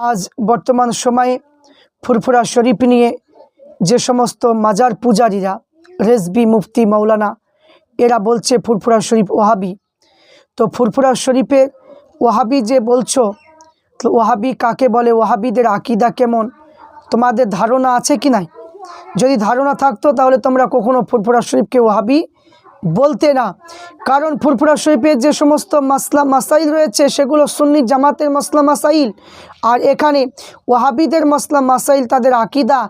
আজ বর্তমান সময়ে ফুরফুরা শরীফ নিয়ে যে সমস্ত মাজার পূজারীরা রেজবি মুফতি মৌলানা এরা বলছে ফুরফুরা শরীফ ওহাবি তো ফুরফুরা শরীফের ওহাবি যে বলছো, তো ওহাবি কাকে বলে? ওহাবিদের আকিদা কেমন? তোমাদের ধারণা আছে কি নাই? যদি ধারণা থাকতো তাহলে তোমরা কখনো ফুরফুরা শরীফকে ওহাবি বলতে না। কারণ ফুরফুরা শরীফের যে সমস্ত মাসলা মাসাইল রয়েছে, সেগুলো সুন্নি জামাতের মসলা মাসাইল। আর এখানে ওয়াহাবিদের মসলা মাসাইল তাদের আকিদা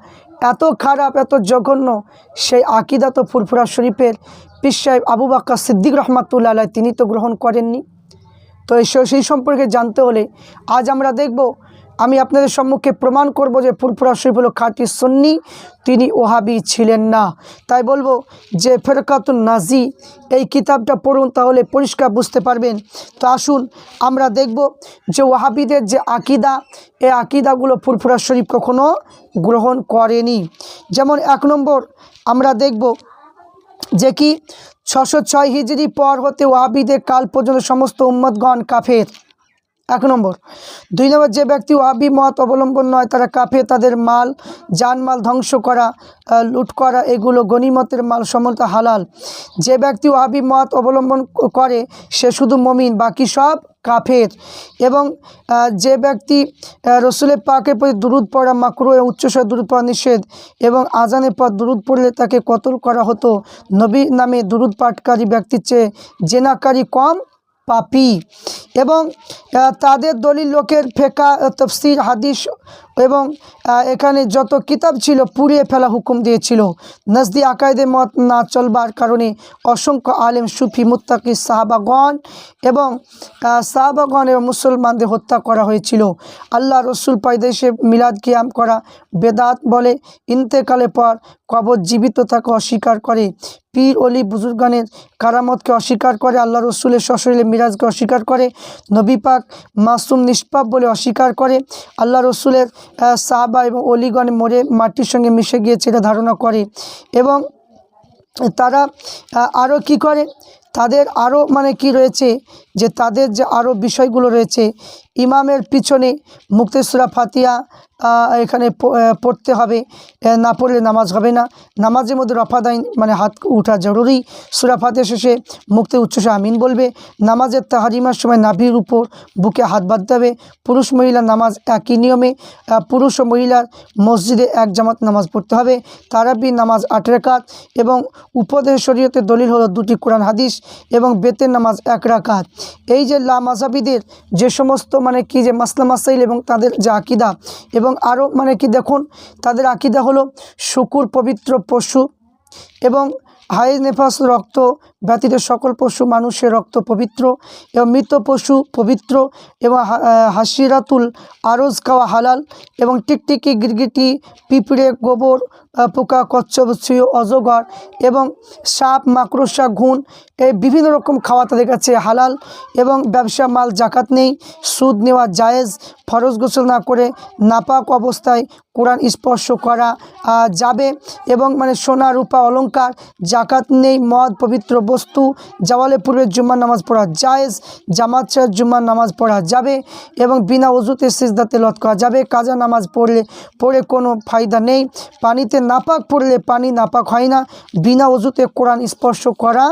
এত খারাপ, এত জঘন্য। সেই আকিদা তো ফুরফুরা শরীফের সাহেব আবু বাক্কা সিদ্দিক রহমাতুল্লাহ তিনি তো গ্রহণ করেননি। তো সেই সম্পর্কে জানতে হলে আজ আমরা দেখব আমি আপনাদের সম্মুখে প্রমাণ করব যে ফুরফুরা শরীফ হলো খাঁটি সন্নি, তিনি ওহাবি ছিলেন না। তাই বলব যে ফেরকাতুন নাজি, এই কিতাবটা পড়ুন তাহলে পরিষ্কার বুঝতে পারবেন। তো আসুন আমরা দেখব যে ওহাবিদের যে আকিদা, এই আকিদাগুলো ফুরফুরা শরীফ কখনো গ্রহণ করেনি। যেমন এক নম্বর আমরা দেখব যে কি, ছশো ছয় হিজড়ি পর হতে ওয়াহাবিদের কাল পর্যন্ত সমস্ত উম্মতগণ কাফের। এক নম্বর। দুই নম্বর, যে ব্যক্তি ওয়াহাবি মত অবলম্বন নয়, তারা কাফে তাদের মাল, জানমাল ধ্বংস করা লুট করা, এগুলো গনিমতের মাল সমর্থ হালাল। যে ব্যক্তি ওয়াহাবি মত অবলম্বন করে, সে শুধু মমিন, বাকি সব কাফের। এবং যে ব্যক্তি রসুলের পাকের প্রতি দুরুদ পড়া মাকরু এবং উচ্চস্বর দুরুদ পড়া নিষেধ এবং আজানের পর দুরুদ পড়লে তাকে কতল করা হতো, নবী নামে দুরুদ পাঠকারী ব্যক্তির চেয়ে জেনাকারী কম পাপি। এবং তাদের দলিল লোকের ফেকা তফসির হাদিস এবং এখানে যত কিতাব ছিল পুড়িয়ে ফেলা হুকুম দিয়েছিল। নজদি আকায়দে মত না চলবার কারণে অসংখ্য আলেম সুফি মুত্তাকি সাহাবাগণ এবং আহ, সাহাবাগণ এবং মুসলমানদের হত্যা করা হয়েছিল। আল্লাহ রসুল পাইদেশে মিলাদ কিয়াম করা বেদাত বলে ইন্তেকালে পর কবর জীবিত থাকা অস্বীকার করে। পীর অলি বুজুর্গানের কারামতকে অস্বীকার করে আল্লাহ রসুলের সশরীরে মিরাজকে অস্বীকার করে। নবী পাক মাসুম নিষ্পাপ বলে অস্বীকার করে আল্লাহ রসুলের সাহাবা এবং অলিগণ মরে মাটির সঙ্গে মিশে গিয়েছে এটা ধারণা করে। এবং তারা আরও কি করে? তাদের আরও মানে কি রয়েছে? যে তাদের যে আরও বিষয়গুলো রয়েছে, ইমামের পিছনে মুক্তেশ্বরা ফাতিয়া এখানে পড়তে হবে। না পড়লে নামাজ হবে না। নামাজের মধ্যে রফাদাইন মানে হাত উঠা জরুরি। সুরাফাতে শেষে মুক্তি উচ্চসে আমিন বলবে। নামাজের তাহারিমার সময় নাভির উপর বুকে হাত বাঁধতে হবে। পুরুষ মহিলা নামাজ একই নিয়মে। পুরুষ ও মহিলার মসজিদে এক জামাত নামাজ পড়তে হবে। তারাবি নামাজ আট রেখাত এবং উপদেশ শরীয়তের দলিল হলো দুটি কোরআন হাদিস এবং বেতের নামাজ এক রাকাত। এই যে লা মাজাবিদের যে সমস্ত মানে কি যে মাসলা মাসাইল এবং তাদের যে আকিদা এবং আরও মানে কি দেখুন তাদের আকিদা হলো শুকুর পবিত্র পশু এবং হাই নেফাস রক্ত ব্যতীত সকল পশু মানুষের রক্ত পবিত্র এবং মৃত পশু পবিত্র এবং হাসিরাতুল আরজ খাওয়া হালাল এবং টিকটিকি গিরগিটি, পিঁপড়ে, গোবর পোকা, কচ্ছপ অজগর এবং সাপ, মাকড়সা, ঘুণ এই বিভিন্ন রকম খাওয়া তাদের কাছে হালাল এবং ব্যবসা মাল জাকাত নেই। সুদ নেওয়া জায়েজ। ফরজ গোসল না করে নাপাক অবস্থায় কোরআন স্পর্শ করা যাবে এবং মানে সোনা, রূপা, অলংকার, জাকাত নেই, মদ, পবিত্র বস্তু জাওয়ালে পূর্বে জুম্মার নামাজ পড়া জায়েজ, জামাত ছাড়া জুম্মার নামাজ পড়া যাবে এবং বিনা অজুতে সিজদাতে লত করা যাবে। কাজা নামাজ পড়লে, পড়ে কোনো ফায়দা নেই। পানিতে নাপাক পড়লে পানি নাপাক হয় না। বিনা অজুতে কোরআন স্পর্শ করা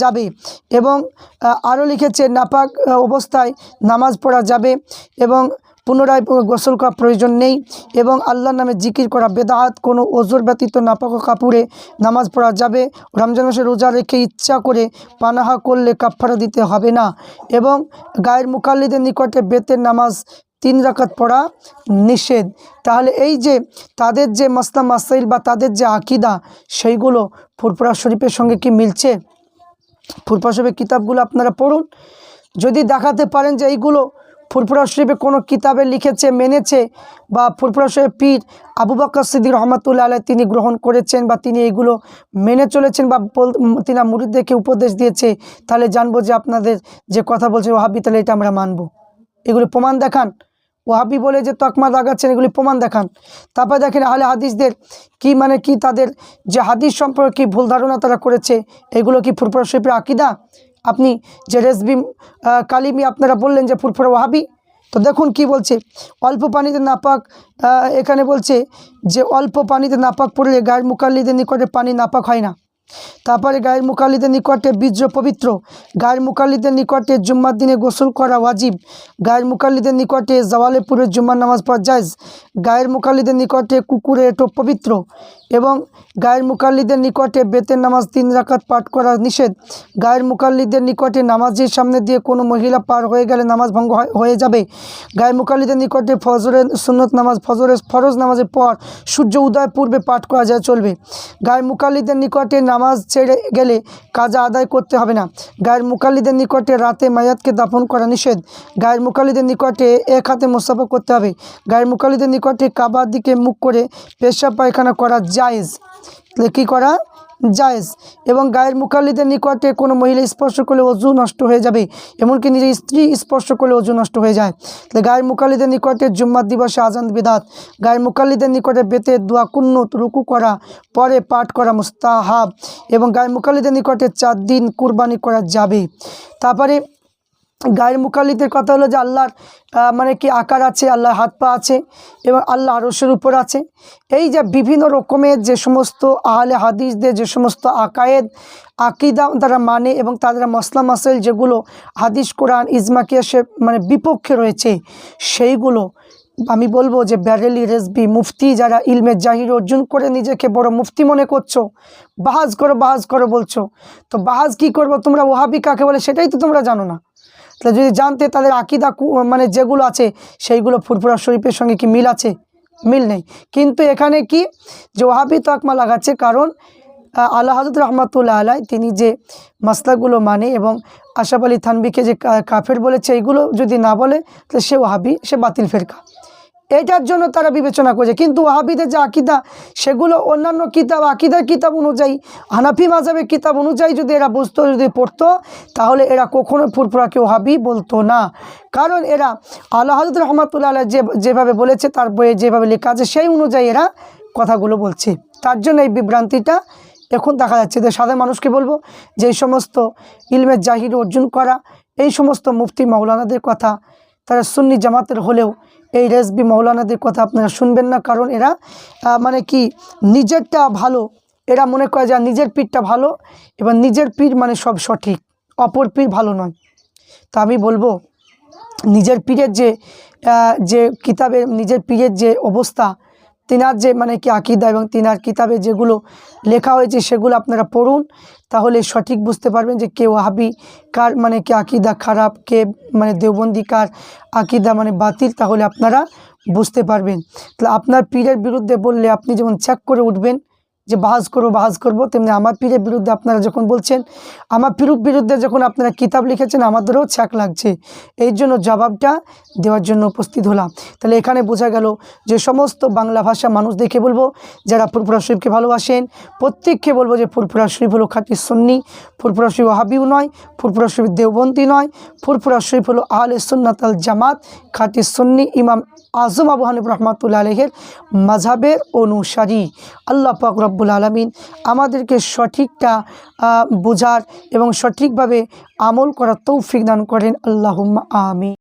যাবে এবং আরও লিখেছে, নাপাক অবস্থায় নামাজ পড়া যাবে এবং পুনরায় গোসল করা প্রয়োজন নেই এবং আল্লাহর নামে জিকির করা বেদাহাত কোনো ওজোর ব্যতীত নাপাক কাপড়ে নামাজ পড়া যাবে। রমজান মাসে রোজা রেখে ইচ্ছা করে পানাহা করলে কাফারা দিতে হবে না এবং গায়ের মুকাল্লিদের নিকটে বেতের নামাজ তিন রাকাত পড়া নিষেধ। তাহলে এই যে তাদের যে মাসলা মাসাইল বা তাদের যে আকিদা, সেইগুলো ফুরফুরা শরীফের সঙ্গে কি মিলছে? ফুরফুরা শরীফের কিতাবগুলো আপনারা পড়ুন। যদি দেখাতে পারেন যে এইগুলো ফুরফুরা শরীফে কোনো কিতাবে লিখেছে, মেনেছে বা ফুরফুরা শরীফ পীর আবু বাক্কর সিদ্দিক রহমতুল্লাহ আলাই তিনি গ্রহণ করেছেন বা তিনি এইগুলো মেনে চলেছেন বা তিনি মুরিদদেরকে উপদেশ দিয়েছে, তাহলে জানব যে আপনাদের যে কথা বলছে ওহাবি তাহলে এটা আমরা মানবো। এগুলো প্রমাণ দেখান। ওহাবি বলে যে তকমা দাগাচ্ছেন, এগুলি প্রমাণ দেখান। তারপরে দেখেন আহলে হাদিসদের কি মানে কি তাদের যে হাদিস সম্পর্কে কি ভুল ধারণা তারা করেছে, এগুলো কি ফুরফুরা শরীফের আকিদা? আপনি যে রেসবি কালিমি আপনারা বললেন যে ফুরফুরা ওহাবি তো দেখুন কি বলছে। অল্প পানিতে নাপাক এখানে বলছে যে অল্প পানিতে নাপাক পড়লে গায়ের মুকাল্লিদের নিকটে পানি নাপাক হয় না। তারপরে গায়ের মুকাল্লিদের নিকটে বীর্য পবিত্র, গায়ের মুকাল্লিদের নিকটে জুম্মার দিনে গোসল করা ওয়াজিব, গায়ের মুকাল্লিদের নিকটে জওয়ালে পুরে জুম্মার নামাজ পড়া জায়জ, গায়ের মুকাল্লিদের নিকটে কুকুরের এটো পবিত্র এবং গায়ের মুকাল্লিদের নিকটে বেতের নামাজ তিন রাকাত পাঠ করা নিষেধ। গায়ের মুকাল্লিদের নিকটে নামাজের সামনে দিয়ে কোনো মহিলা পার হয়ে গেলে নামাজ ভঙ্গ হয়ে যাবে। গায়ের মুকাল্লিদের নিকটে ফজরের সুন্নত নামাজ, ফজরের ফরজ নামাজের পর সূর্য উদয় পূর্বে পাঠ করা যায় চলবে। গায়ের মুকাল্লিদের নিকটে নামাজ ছেড়ে গেলে কাজা আদায় করতে হবে না। গায়ের মুকাল্লিদের নিকটে রাতে মায়াতকে দাফন করা নিষেধ। গায়ের মুকাল্লিদের নিকটে এক হাতে মোসাফা করতে হবে। গায়ের মুকাল্লিদের নিকটে কাবার দিকে মুখ করে পেশাব পায়খানা করা জায়েজ। তাহলে কী করা? জায়েজ। এবং গায়ের মুকাল্লিদের নিকটে কোনো মহিলা স্পর্শ করলে অজু নষ্ট হয়ে যাবে, এমনকি নিজের স্ত্রী স্পর্শ করলে অজু নষ্ট হয়ে যায়। তাহলে গায়ের মুকাল্লিদের নিকটে জুম্মার দিবসে আজান বিদাত। গায়ের মুকাল্লিদের নিকটে বেতে দোয়া কুন্নুত, রুকু করা, পরে পাঠ করা মুস্তাহাব। এবং গায়ের মুকাল্লিদের নিকটে চার দিন কুরবানি করা যাবে। তারপরে গায়ের মুকাল্লিদের কথা হলো যে আল্লাহর মানে কি আকার আছে, আল্লাহর হাত পা আছে এবং আল্লাহ আরসের উপর আছে। এই যে বিভিন্ন রকমের যে সমস্ত আহলে হাদিসদের যে সমস্ত আকায়েদ, আকিদা তারা মানে এবং তাদের মসলা মাসেল যেগুলো হাদিস, কোরআন ইজমাকে সে মানে বিপক্ষে রয়েছে, সেইগুলো আমি বলব যে ব্যারেলি রেসবি মুফতি যারা ইলমে জাহির অর্জন করে নিজেকে বড় মুফতি মনে করছ, বাহাজ করো বাহাজ করো বলছো। তো বাহাজ কি করব? তোমরা ওহাবি কাকে বলে? সেটাই তো তোমরা জানো না। তাহলে যদি জানতে তাদের আকিদা মানে যেগুলো আছে, সেইগুলো ফুরফুরা শরীফের সঙ্গে কি মিল আছে? মিল নেই। কিন্তু এখানে কি? যে ওহাবি তকমা লাগাচ্ছে, কারণ আল্লাহ হজরত রহমতুল্লাহ আলাই তিনি যে মাসলাগুলো মানে এবং আশাফ আলী থানবিকে যে কাফের বলেছে, এইগুলো যদি না বলে, তাহলে সে ওহাবি সে বাতিল ফেরকা। এটার জন্য তারা বিবেচনা করছে। কিন্তু ওহাবিদের যে আকিদা, সেগুলো অন্যান্য কিতাব, আকিদার কিতাব অনুযায়ী, হানাফি মাজাবের কিতাব অনুযায়ী যদি এরা বুঝতো, যদি পড়তো, তাহলে এরা কখনো ফুরফুরাকে ওহাবি বলতো না। কারণ এরা আল্লাহ হজরত রহমতুল্লাহ যে, যেভাবে বলেছে, তার বইয়ে যেভাবে লেখা আছে, সেই অনুযায়ী এরা কথাগুলো বলছে। তার জন্য এই বিভ্রান্তিটা এখন দেখা যাচ্ছে যে সাধারণ মানুষকে বলব, যে এই সমস্ত ইলমের জাহির অর্জন করা, এই সমস্ত মুফতি মাওলানাদের কথা, তারা সুন্নি জামাতের হলেও এই রেসবি মৌলানাদের কথা আপনারা শুনবেন না, কারণ এরা মানে কি, নিজেরটা ভালো, এরা মনে করে যে নিজের পীরটা ভালো এবং নিজের পীর মানে সব সঠিক, অপর পীর ভালো নয়। তা আমি বলব, নিজের পীরের যে যে কিতাবের, নিজের পীরের যে অবস্থা, তিনার যে মানে কি আকিদা এবং তিনার কিতাবে যেগুলো লেখা হয়েছে সেগুলো আপনারা পড়ুন তাহলে সঠিক বুঝতে পারবেন যে কেউ হাবি কার মানে কে আকিদা খারাপ, কে মানে দেওবন্দি, কার আকিদা মানে বাতিল, তাহলে আপনারা বুঝতে পারবেন। তাহলে আপনার পীরের বিরুদ্ধে বললে আপনি যেমন চেক করে উঠবেন যে বাহাজ করব বাহাজ করব, তেমনি আমার পীরের বিরুদ্ধে আপনারা যখন বলছেন, আমার পীরুর বিরুদ্ধে যখন আপনারা কিতাব লিখেছেন, আমাদেরও ছ্যাক লাগছে। এই জন্য জবাবটা দেওয়ার জন্য উপস্থিত হলাম। তাহলে এখানে বোঝা গেল যে সমস্ত বাংলা ভাষা মানুষ দেখে বলব, যারা ফুরফুরা শরীফকে ভালোবাসেন, প্রত্যেককে বলব যে ফুরফুরা শরীফ হলো খাঁটি সন্নি, ফুরফুরা শরীফ ওহাবিও নয়, ফুরফুরা শরীফ দেওবন্দি নয়, ফুরফুরা শরীফ হলো আহলে সুন্নাত আল জামাত, খাঁটি সন্নি ইমাম আজম আবু হানিফ রহমাতুল্লা আলহের মাঝাবের অনুসারী। আল্লাহ পাক রব্বুল আলমিন আমাদেরকে সঠিকটা বোঝার এবং সঠিকভাবে আমল করার তৌফিক দান করেন। আল্লাহ আমিন।